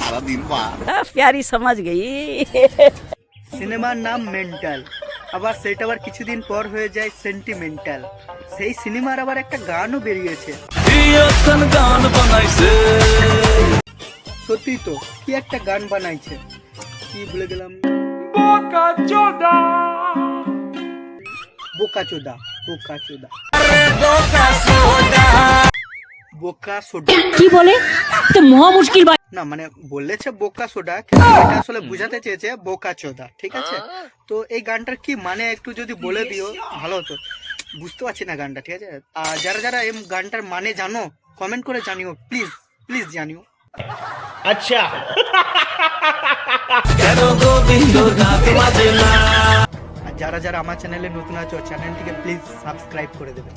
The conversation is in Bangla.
সারাদিন সমাজ গেই। সিনেমার নাম মেন্টাল আবার সেটা আবার কিছুদিন পর হয়ে যায় সেন্টিমেন্টাল। সেই সিনেমার আবার একটা গানও বেরিয়েছে। বানাইছে সত্যি তো কি একটা গান বানাইছে। কি ভুলে গেলাম। বোকাচোদা। বোকাচোদা বোকাচোদা। বোকা সোডা। কি বলে? তো মহা মুশকিল না মানে বলেছে বোকা সোডা এটা আসলে বুঝাতে চেয়েছে বোকা চোদা ঠিক আছে? তো এই গানটার কি মানে একটু যদি বলে দিও ভালো হতো। বুঝতে পারছি না গানটা ঠিক আছে? আর যারা যারা এই গানটার মানে জানো কমেন্ট করে জানিও প্লিজ প্লিজ জানিও। আচ্ছা। আর যারা যারা আমার চ্যানেলে নতুন আছো চ্যানেলটিকে প্লিজ সাবস্ক্রাইব করে দেবে।